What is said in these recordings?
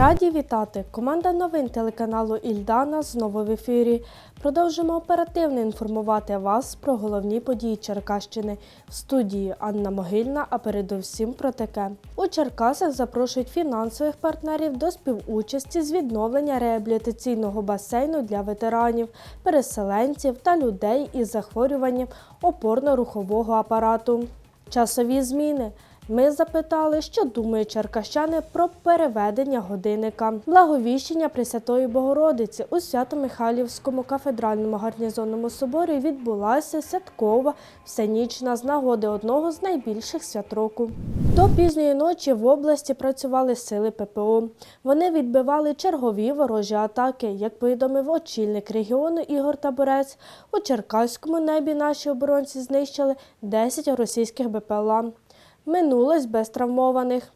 Раді вітати! Команда новин телеканалу Ільдана знову в ефірі. Продовжимо оперативно інформувати вас про головні події Черкащини. В студії Анна Могильна, а передусім про таке. У Черкасах запрошують фінансових партнерів до співучасті з відновлення реабілітаційного басейну для ветеранів, переселенців та людей із захворюванням опорно-рухового апарату. Часові зміни. Ми запитали, що думають черкащани про переведення годинника. Благовіщення Пресвятої Богородиці у Свято-Михайлівському кафедральному гарнізонному соборі відбулася святкова всенічна з нагоди одного з найбільших свят року. До пізньої ночі в області працювали сили ППО. Вони відбивали чергові ворожі атаки. Як повідомив очільник регіону Ігор Таборець, у Черкаському небі наші оборонці знищили 10 російських БПЛА минулось без травмованих.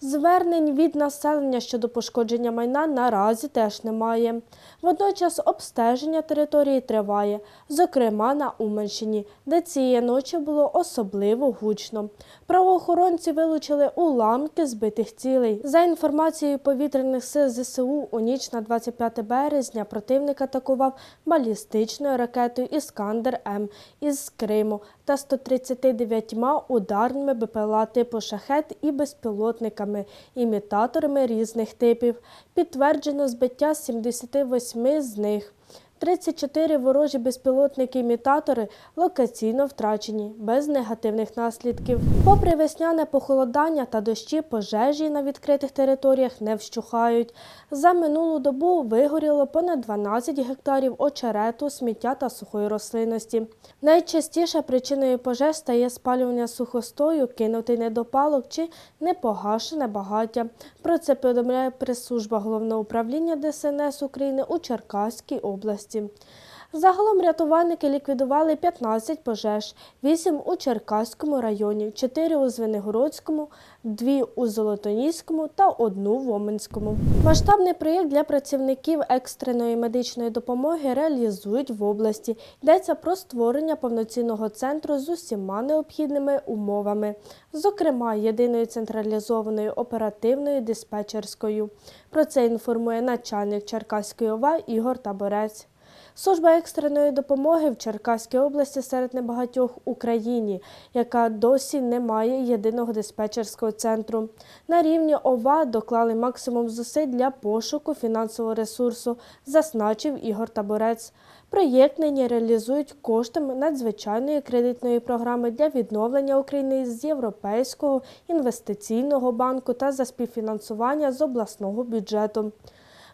Звернень від населення щодо пошкодження майна наразі теж немає. Водночас обстеження території триває, зокрема на Уманщині, де цієї ночі було особливо гучно. Правоохоронці вилучили уламки збитих цілей. За інформацією повітряних сил ЗСУ, у ніч на 25 березня противник атакував балістичною ракетою Іскандер М із Криму та 139 ударними БПЛА типу шахет і безпілотниками, імітаторами різних типів. Підтверджено збиття 78 з них. 34 ворожі безпілотники-імітатори локаційно втрачені, без негативних наслідків. Попри весняне похолодання та дощі, пожежі на відкритих територіях не вщухають. За минулу добу вигоріло понад 12 гектарів очерету, сміття та сухої рослинності. Найчастіше причиною пожеж стає спалювання сухостою, кинутий недопалок чи непогашене багаття. Про це повідомляє прес-служба головного управління ДСНС України у Черкаській області. Загалом рятувальники ліквідували 15 пожеж, 8 у Черкаському районі, 4 у Звенигородському, 2 у Золотоніському та 1 в Оменському. Масштабний проєкт для працівників екстреної медичної допомоги реалізують в області. Йдеться про створення повноцінного центру з усіма необхідними умовами, зокрема єдиною централізованою оперативною диспетчерською. Про це інформує начальник Черкаської ОВА Ігор Таборець. Служба екстреної допомоги в Черкаській області серед небагатьох Україні, яка досі не має єдиного диспетчерського центру. На рівні ОВА доклали максимум зусиль для пошуку фінансового ресурсу, зазначив Ігор Таборець. Проєкт нині реалізують коштами надзвичайної кредитної програми для відновлення України з Європейського інвестиційного банку та за співфінансування з обласного бюджету.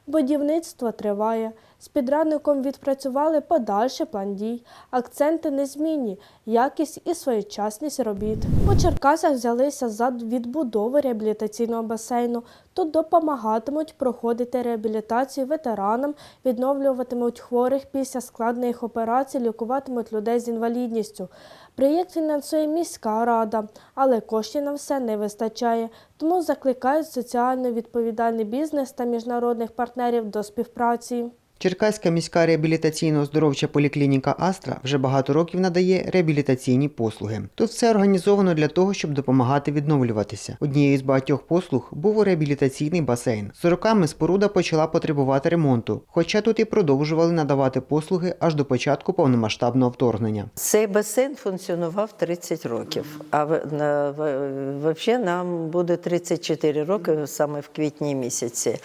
Будівництво триває. З підрадником відпрацювали подальший план дій. Акценти незмінні, якість і своєчасність робіт. У Черкасах взялися за відбудову реабілітаційного басейну. Тут допомагатимуть проходити реабілітацію ветеранам, відновлюватимуть хворих після складних операцій, лікуватимуть людей з інвалідністю. Проєкт фінансує міська рада, але коштів на все не вистачає. Тому закликають соціально відповідальний бізнес та міжнародних партнерів до співпраці. Черкаська міська реабілітаційно-оздоровча поліклініка Астра вже багато років надає реабілітаційні послуги. Тут все організовано для того, щоб допомагати відновлюватися. Однією з багатьох послуг був реабілітаційний басейн. З роками споруда почала потребувати ремонту, хоча тут і продовжували надавати послуги аж до початку повномасштабного вторгнення. Цей басейн функціонував 30 років. А взагалі нам буде 34 роки саме в квітні місяці.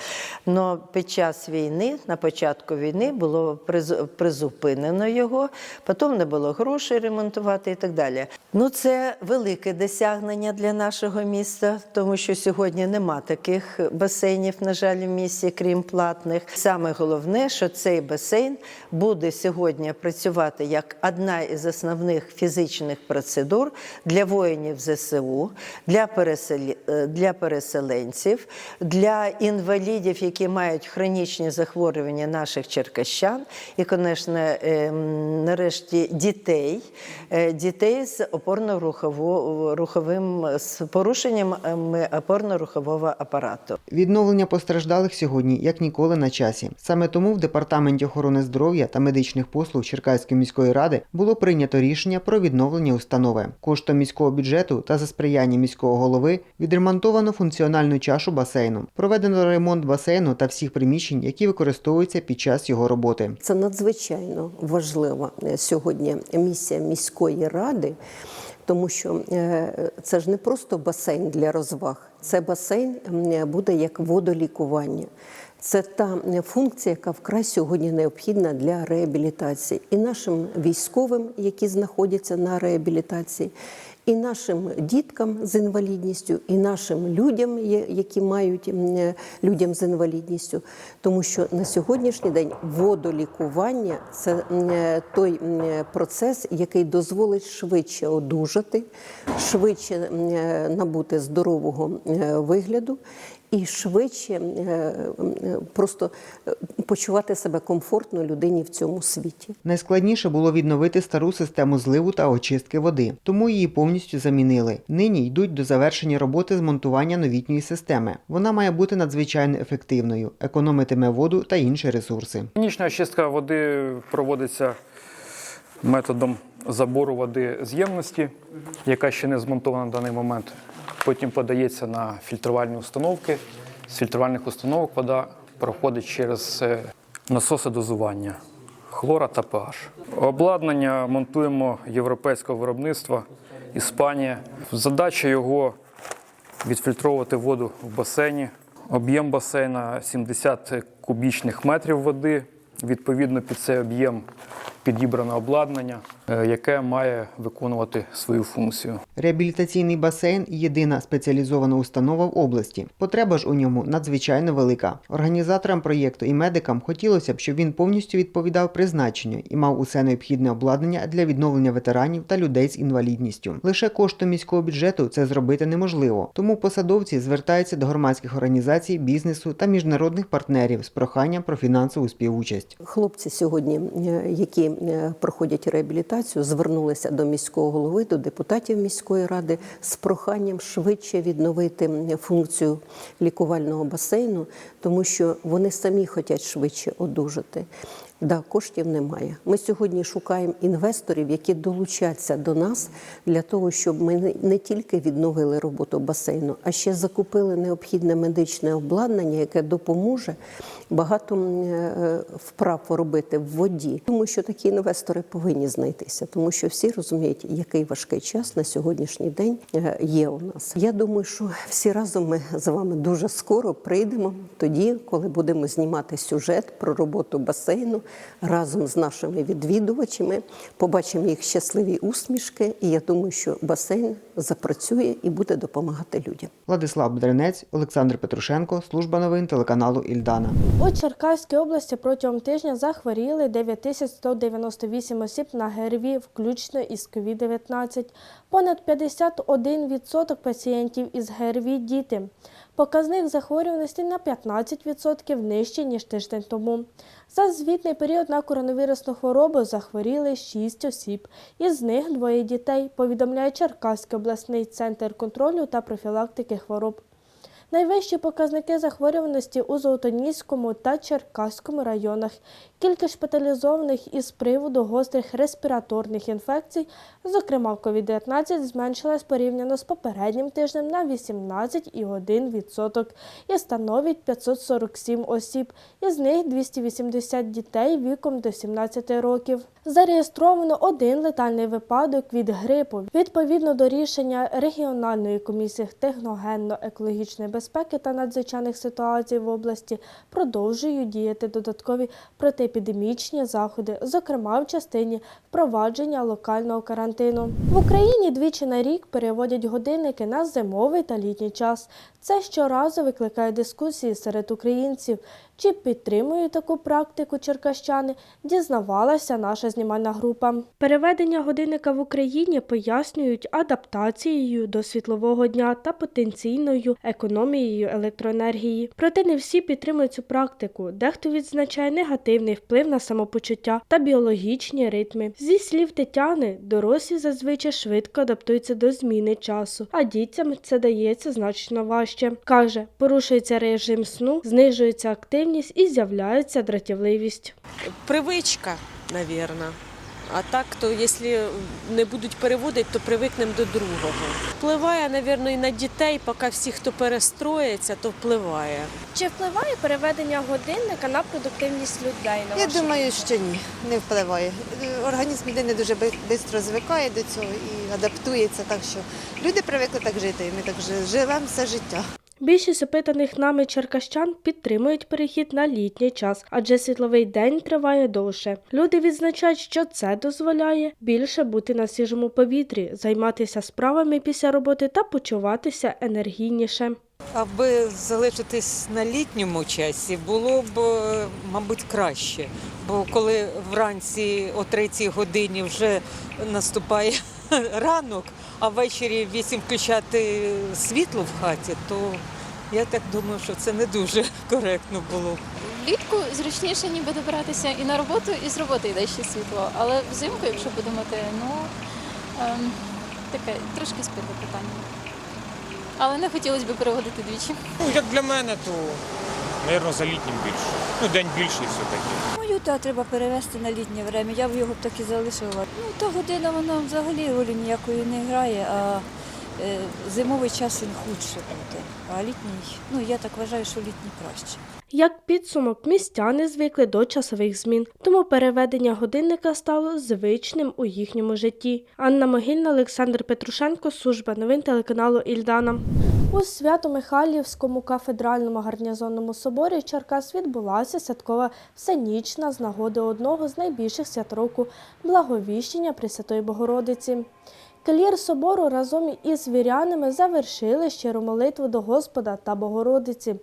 Но під час війни, на початку війни, було призупинено його, потім не було грошей ремонтувати і так далі. Ну, це велике досягнення для нашого міста, тому що сьогодні нема таких басейнів, на жаль, в місті, крім платних. Саме головне, що цей басейн буде сьогодні працювати як одна із основних фізичних процедур для воїнів ЗСУ, для, для переселенців, для інвалідів, які мають хронічні захворювання наших черкащан і, звісно, ем, нарешті дітей, е, дітей з опорно-руховим з порушенням ем, опорно-рухового апарату. Відновлення постраждалих сьогодні як ніколи на часі. Саме тому в департаменті охорони здоров'я та медичних послуг Черкаської міської ради було прийнято рішення про відновлення установи. Коштом міського бюджету та за сприяння міського голови відремонтовано функціональну чашу басейну. Проведено ремонт басейну та всіх приміщень, які використовуються під час його роботи. Це надзвичайно важлива е, сьогодні місія міської ради, тому що е, це ж не просто басейн для розваг, це басейн буде як водолікування. Це та е, функція, яка вкрай сьогодні необхідна для реабілітації і нашим військовим, які знаходяться на реабілітації, і нашим діткам з інвалідністю, і нашим людям, які мають е, людям з інвалідністю, тому що на сьогоднішній день водолікування це е, той е, процес, який дозволить швидше одужати, швидше набути здорового вигляду. І швидше просто почувати себе комфортно людині в цьому світі. Найскладніше було відновити стару систему зливу та очистки води, тому її повністю замінили. Нині йдуть до завершення роботи з монтування новітньої системи. Вона має бути надзвичайно ефективною, економитиме воду та інші ресурси. Технічна очистка води проводиться методом забору води з ємності, яка ще не змонтована на даний момент. Потім подається на фільтрувальні установки. З фільтрувальних установок вода проходить через е, насоси дозування хлора та pH. Обладнання монтуємо європейського виробництва Іспанія. Задача його відфільтровувати воду в басейні. Об'єм басейна 70 кубічних метрів води. Відповідно, під цей об'єм підібране обладнання, яке має виконувати свою функцію. Реабілітаційний басейн єдина спеціалізована установа в області. Потреба ж у ньому надзвичайно велика. Організаторам проєкту і медикам хотілося б, щоб він повністю відповідав призначенню і мав усе необхідне обладнання для відновлення ветеранів та людей з інвалідністю. Лише коштом міського бюджету це зробити неможливо. Тому посадовці звертаються до громадських організацій, бізнесу та міжнародних партнерів з проханням про фінансову співучасть. Хлопці сьогодні, е, які е, проходять реабілітацію, звернулися до міського голови, до депутатів міської ради з проханням швидше відновити функцію лікувального басейну, тому що вони самі хочуть швидше одужати. Да, коштів немає. Ми сьогодні шукаємо інвесторів, які долучаться до нас для того, щоб ми не- тільки відновили роботу басейну, а ще закупили необхідне медичне обладнання, яке допоможе багато е, вправ робити в воді. Тому що такі інвестори повинні знайтися, тому що всі розуміють, який важкий час на сьогоднішній день е, є у нас. Я думаю, що всі разом ми з вами дуже скоро прийдемо тоді, коли будемо знімати сюжет про роботу басейну разом з нашими відвідувачами. Побачимо їх щасливі усмішки, і я думаю, що басейн запрацює і буде допомагати людям. Владислав Бедренець, Олександр Петрушенко, служба новин телеканалу Ільдана. У Черкаській області протягом тижня захворіли 9198 осіб на ГРВІ, включно із COVID-19. Понад 51% пацієнтів із ГРВІ – діти. Показник захворюваності на 15% нижчий, ніж тиждень тому. За звітний період на коронавірусну хворобу захворіли 6 осіб, із них двоє дітей, повідомляє Черкаський обласний центр контролю та профілактики хвороб. Найвищі показники захворюваності у Золотоніському та Черкаському районах. Кількість шпиталізованих із приводу гострих респіраторних інфекцій, зокрема COVID-19, зменшилась порівняно з попереднім тижнем на 18,1% і становить 547 осіб, із них 280 дітей віком до 17 років. Зареєстровано один летальний випадок від грипу. Відповідно до рішення регіональної комісії техногенно-екологічної безпеки та надзвичайних ситуацій в області продовжують діяти додаткові протиепідемічні заходи, зокрема в частині впровадження локального карантину. В Україні двічі на рік переводять годинники на зимовий та літній час. Це щоразу викликає дискусії серед українців. Чи підтримують таку практику черкащани, дізнавалася наша знімальна група. Переведення годинника в Україні пояснюють адаптацією до світлового дня та потенційною економією електроенергії. Проте не всі підтримують цю практику. Дехто відзначає негативний вплив на самопочуття та біологічні ритми. Зі слів Тетяни, дорослі зазвичай швидко адаптуються до зміни часу, а дітям це дається значно важче. Каже, порушується режим сну, знижується активність і з'являється дратівливість. Привичка, навірно. А так, то якщо не будуть переводити, то привикнемо до другого. Впливає, навірно, і на дітей, поки всі, хто перестроїться, то впливає. Чи впливає переведення годинника на продуктивність людей? На Я думаю, що ні, не впливає. Організм людини дуже швидко звикає до цього і адаптується, так що люди привикли так жити, і ми так живемо все життя. Більшість опитаних нами черкащан підтримують перехід на літній час, адже світловий день триває довше. Люди відзначають, що це дозволяє більше бути на свіжому повітрі, займатися справами після роботи та почуватися енергійніше. Аби залишитись на літньому часі, було б, е, мабуть, краще. Бо коли вранці о третій годині вже наступає ранок, а ввечері вісім включати світло в хаті, то я так думаю, що це не дуже коректно було. Влітку зручніше ніби добиратися і на роботу, і з роботи йде ще світло. Але взимку, якщо подумати, ну ем, таке трошки спірне питання. Але не хотілося б переводити двічі. Ну, як для мене, то, мабуть, за літнім більше. Ну, день більший все-таки. Мою та треба перевести на літнє время. Я б його б так і залишила. Ну, та година вона взагалі ролі ніякої не грає, а е, зимовий час він худше буде. А літній, ну я так вважаю, що літній краще. Як підсумок, містяни звикли до часових змін, тому переведення годинника стало звичним у їхньому житті. Анна Могильна, Олександр Петрушенко, служба новин телеканалу Ільдана. У Свято-Михайлівському кафедральному гарнізонному соборі Черкас відбулася святкова всенічна з нагоди одного з найбільших свят року благовіщення Пресвятої Богородиці. Кельєр собору разом із вірянами завершили щиру молитву до Господа та Богородиці,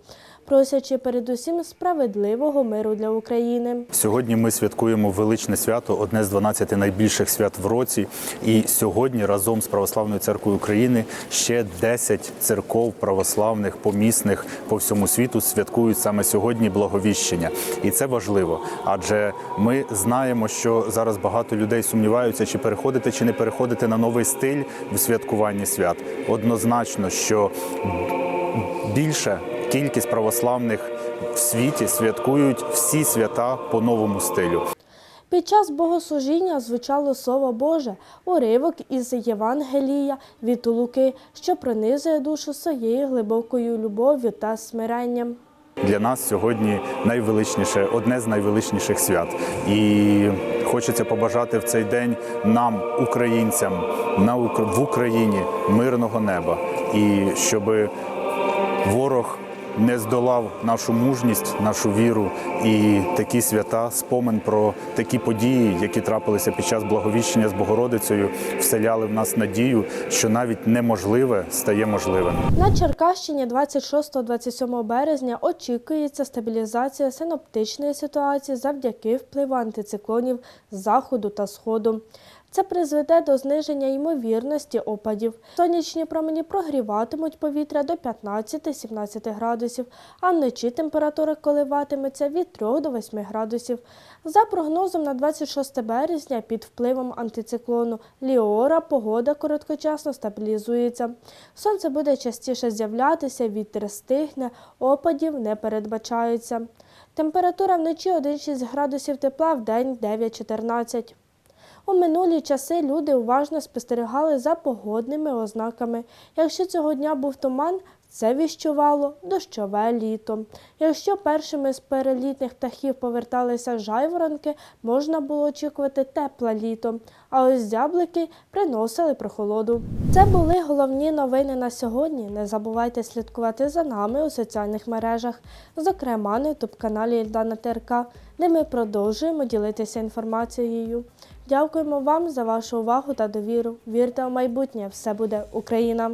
просячи передусім справедливого миру для України. Сьогодні ми святкуємо величне свято, одне з 12 найбільших свят в році. І сьогодні разом з Православною церквою України ще 10 церков православних помісних по всьому світу святкують саме сьогодні благовіщення. І це важливо, адже ми знаємо, що зараз багато людей сумніваються, чи переходити, чи не переходити на новий стиль в святкуванні свят. Однозначно, що більша кількість православних в світі святкують всі свята по новому стилю. Під час богослужіння звучало Слово Боже, уривок із Євангелія від Луки, що пронизує душу своєю глибокою любов'ю та смиренням. Для нас сьогодні найвеличніше, одне з найвеличніших свят. І хочеться побажати в цей день нам, українцям, на в Україні мирного неба, і щоб ворог не здолав нашу мужність, нашу віру і такі свята, спомин про такі події, які трапилися під час благовіщення з Богородицею, вселяли в нас надію, що навіть неможливе стає можливим. На Черкащині 26-27 березня очікується стабілізація синоптичної ситуації завдяки впливу антициклонів з заходу та сходу. Це призведе до зниження ймовірності опадів. Сонячні промені прогріватимуть повітря до 15-17 градусів, а вночі температура коливатиметься від 3 до 8 градусів. За прогнозом на 26 березня під впливом антициклону Ліора погода короткочасно стабілізується. Сонце буде частіше з'являтися, вітер стихне, опадів не передбачається. Температура вночі 1-6 градусів тепла, в день 9-14. У минулі часи люди уважно спостерігали за погодними ознаками. Якщо цього дня був туман, це віщувало дощове літо. Якщо першими з перелітних птахів поверталися жайворонки, можна було очікувати тепле літо. А ось зяблики приносили прохолоду. Це були головні новини на сьогодні. Не забувайте слідкувати за нами у соціальних мережах, зокрема на ютуб-каналі Ільдана ТРК, де ми продовжуємо ділитися інформацією. Дякуємо вам за вашу увагу та довіру. Вірте у майбутнє, все буде Україна!